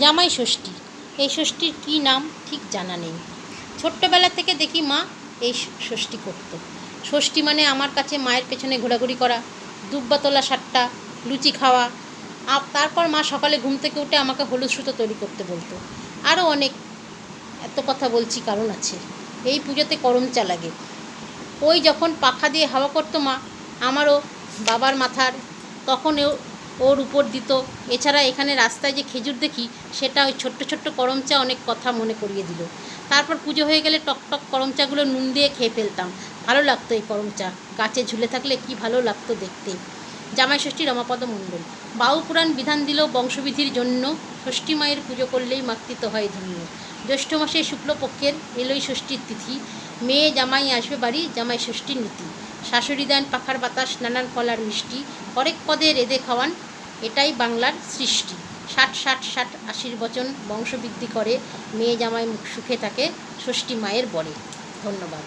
জামাই ষষ্ঠী। এই ষষ্ঠীর কী নাম ঠিক জানা নেই। ছোট্টবেলা থেকে দেখি মা এই ষষ্ঠী করতো। ষষ্ঠী মানে আমার কাছে মায়ের পেছনে ঘোরাঘুরি করা, দুব্বা তোলা সাতটা লুচি খাওয়া, আর তারপর মা সকালে ঘুম থেকে উঠে আমাকে হলুদ সুতো তৈরি করতে বলতো। আরও অনেক এত কথা বলছি কারণ আছে। এই পুজোতে করমচা লাগে ওই যখন পাখা দিয়ে হাওয়া করতো মা, আমারও বাবার মাথার তখন ও- ওর উপর দিত। এছাড়া এখানে রাস্তায় যে খেজুর দেখি, সেটা ওই ছোট্ট ছোট্ট করমচা অনেক কথা মনে করিয়ে দিল। তারপর পুজো হয়ে গেলে টক টক করমচাগুলো নুন দিয়ে খেয়ে ফেলতাম। ভালো লাগতো এই করমচা। গাছে ঝুলে থাকলে কি ভালো লাগতো দেখতে। জামাই ষষ্ঠী রমাপদ মণ্ডল। বাউ পুরাণ বিধান দিল বংশবিধির জন্য। ষষ্ঠী মায়ের পুজো করলেই মাতৃত্ব হয় ধন্য। জ্যৈষ্ঠ মাসে শুক্লপক্ষের এলোই ষষ্ঠীর তিথি। মেয়ে জামাই আসবে বাড়ি জামাই ষষ্ঠীর নীতি। শাশুড়ি দেন পাখার বাতাস, নানান কলার মিষ্টি। হরেক পদে রেঁধে খাওয়ান, এটাই বাংলার সৃষ্টি। ষাট ষাট ষাট আশির বচন বংশবৃদ্ধি করে, মেয়ে জামাই মুখ সুখে থাকে, ষষ্ঠী মায়ের বরে। ধন্যবাদ।